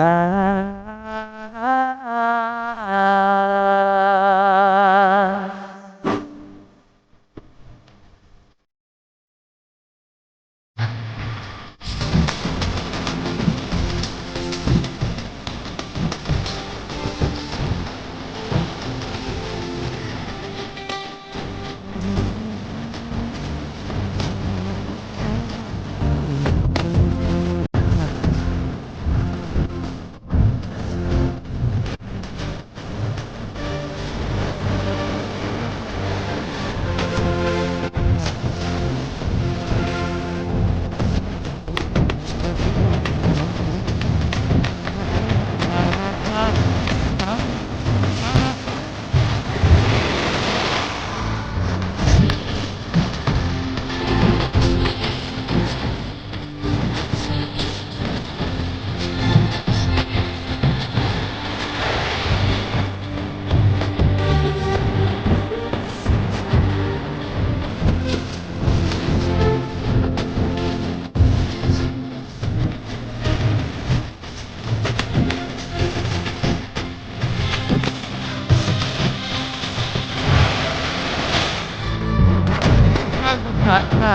berat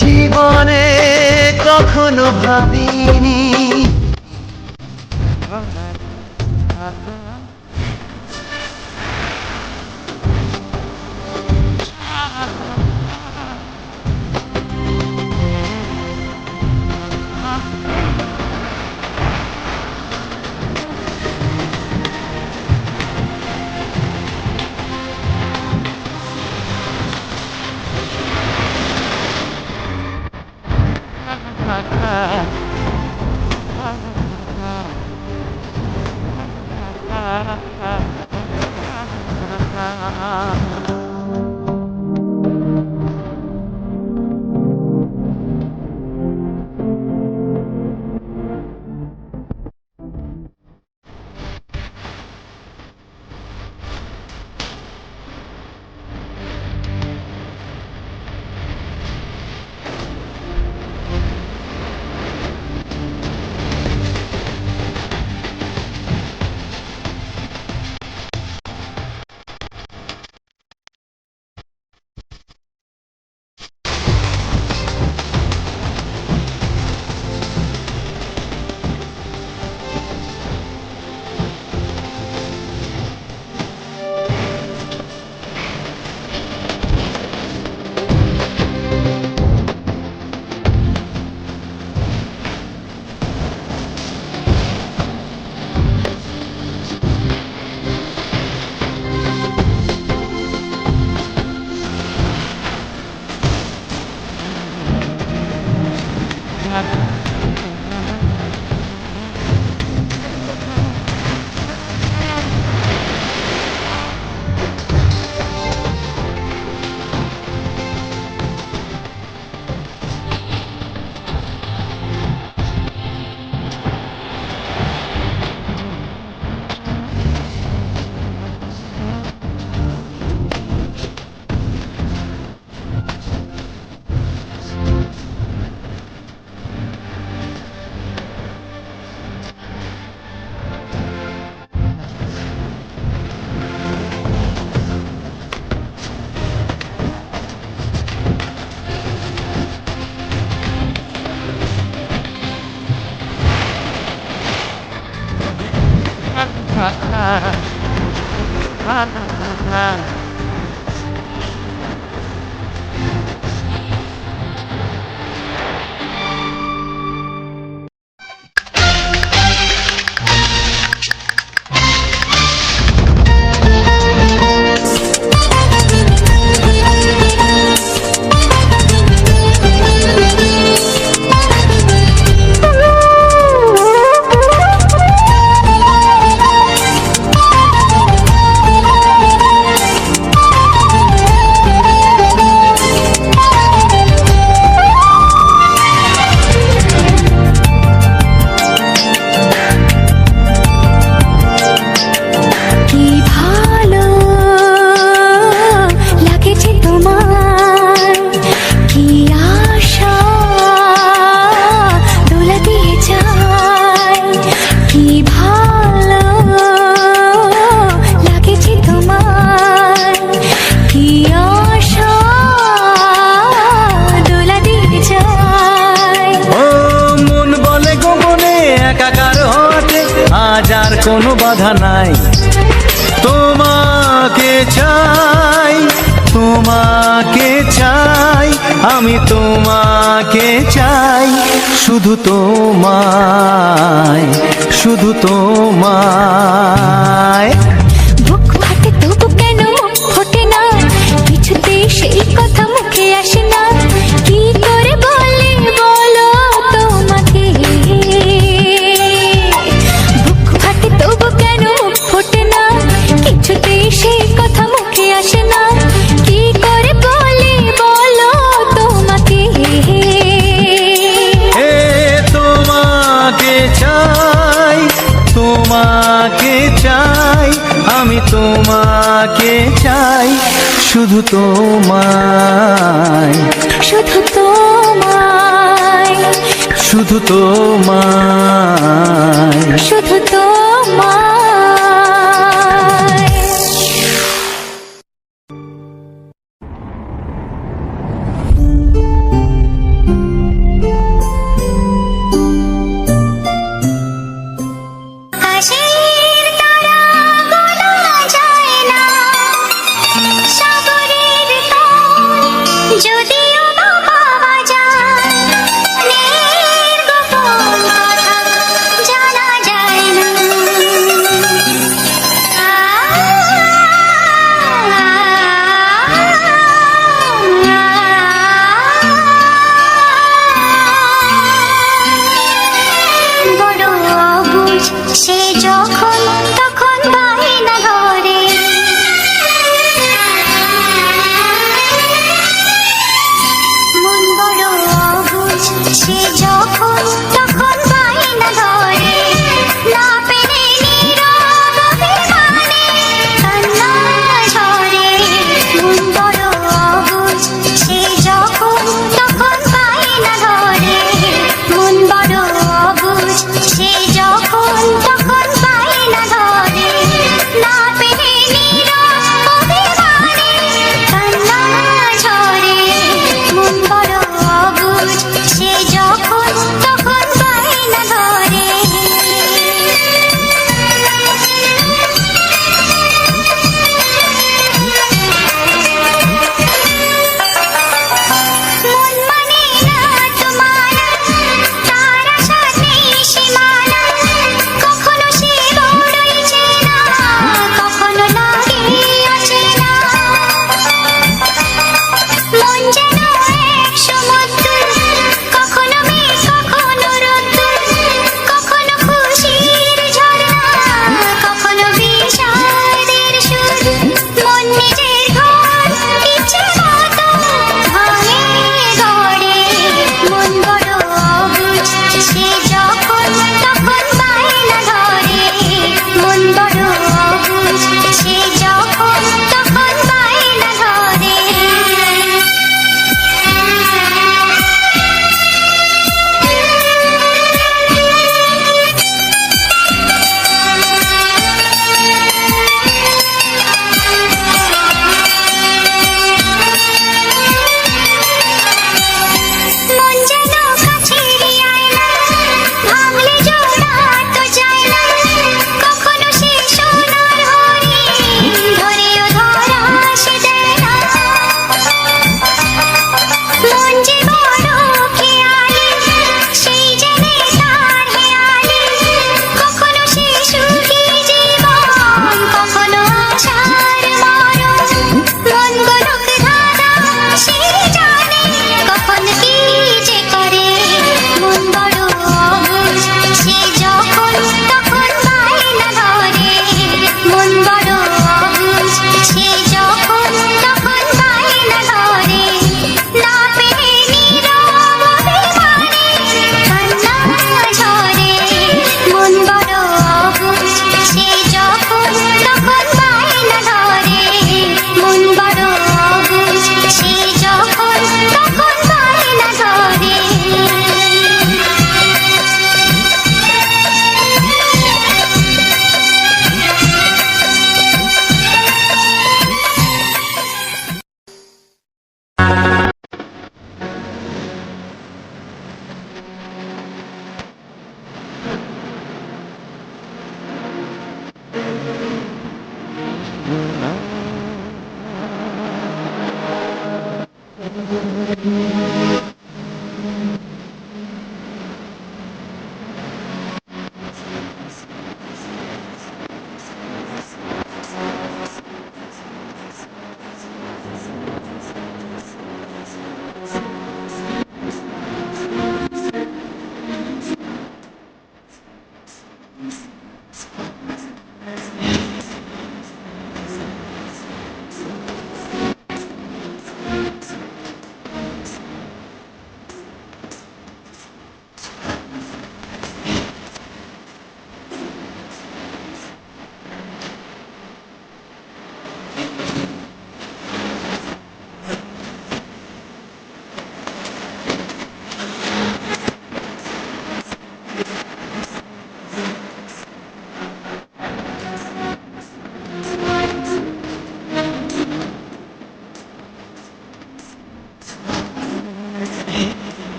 জীবনে কখনো ভাবিনি। no, no. 么？আমি তোমাকে চাই শুধু তোমায় শুধু তোমায়। শুধু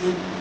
mm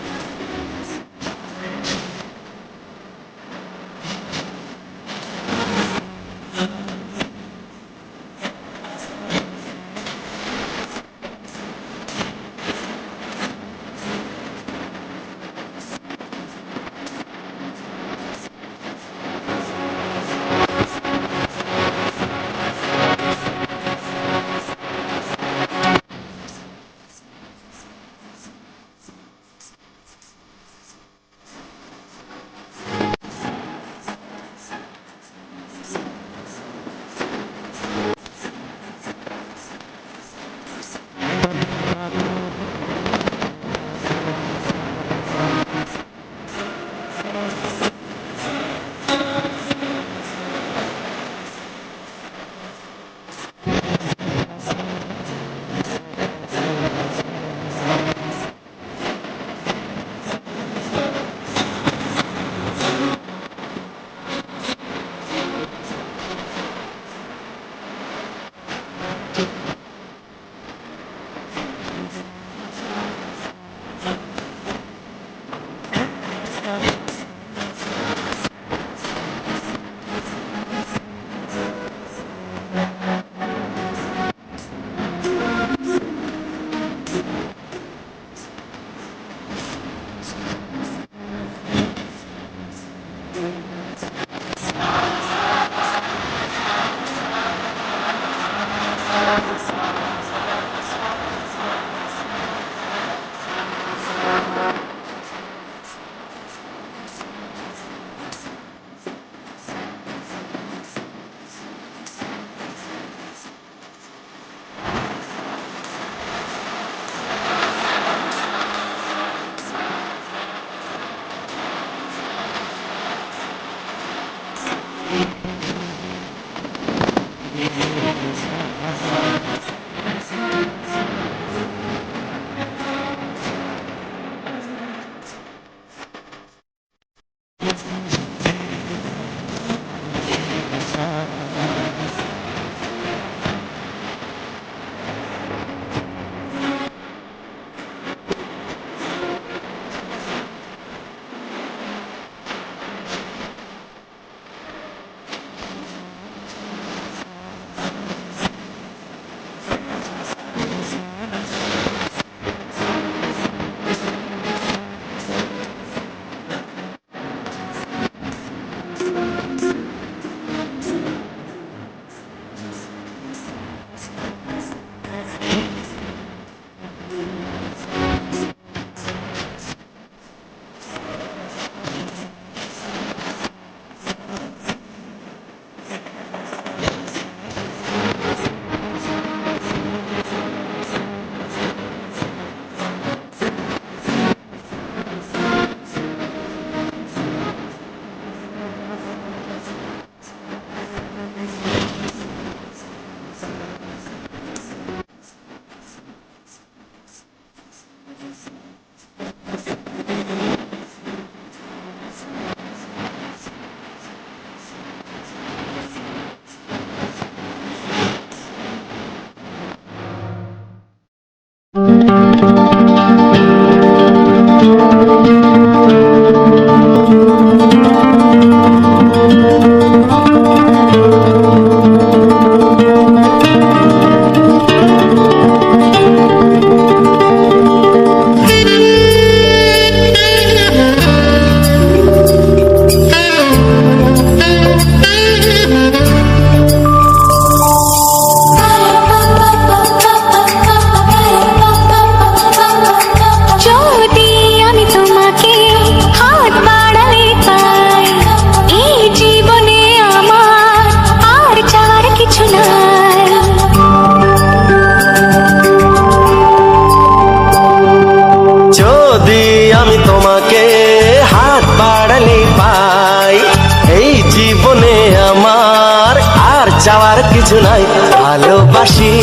আর কিছু নাই। ভালোবাসি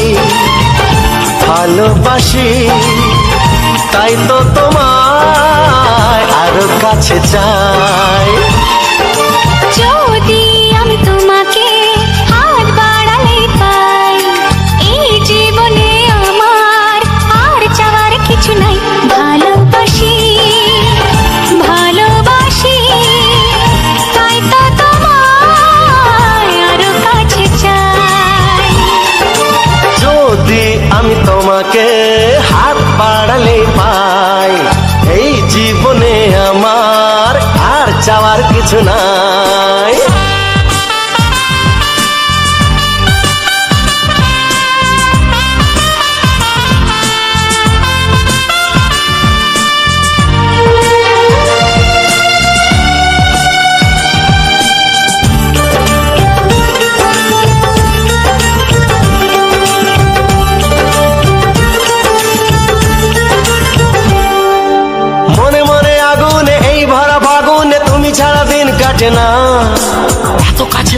ভালোবাসি তাই তো তোমার আরও কাছে চাই। যদি আমি তোমাকে বাড়ালে পাই। এই জীবনে আমার আর চাওয়ার কিছু নাই।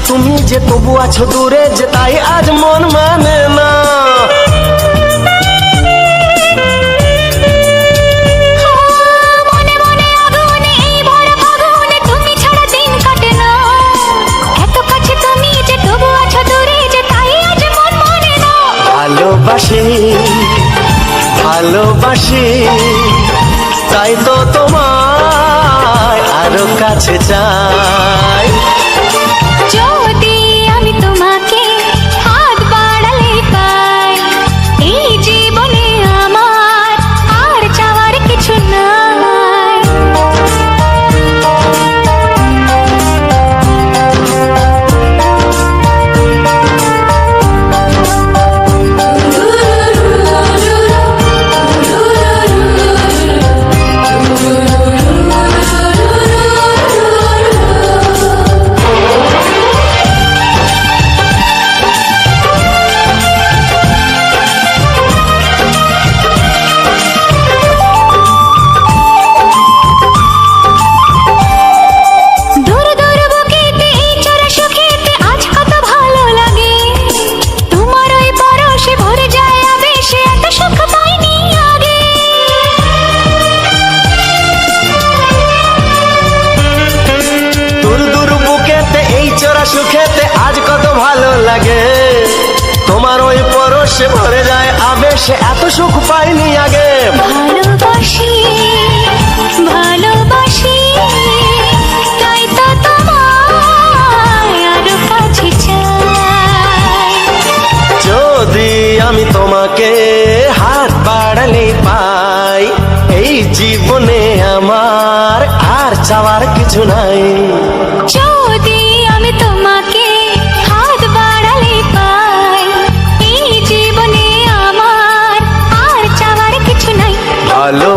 তুমি যে তবু আছো দূরে যে তাই আজ মন না। তুমি যে তবু আছো দূরে যে তাই আজ মন মানে না। ভালোবাসি ভালোবাসি তাই তো তোমায় কাছে চাই। আবেশে এত সুখ পাইনি আগে। ভালোবাসি ভালোবাসি তাই তো তোমায় আরও কাছে চাই। যদি আমি তোমাকে হাত বাড়ালে পাই এই জীবনে আমার আর চাওয়ার কিছু নাই।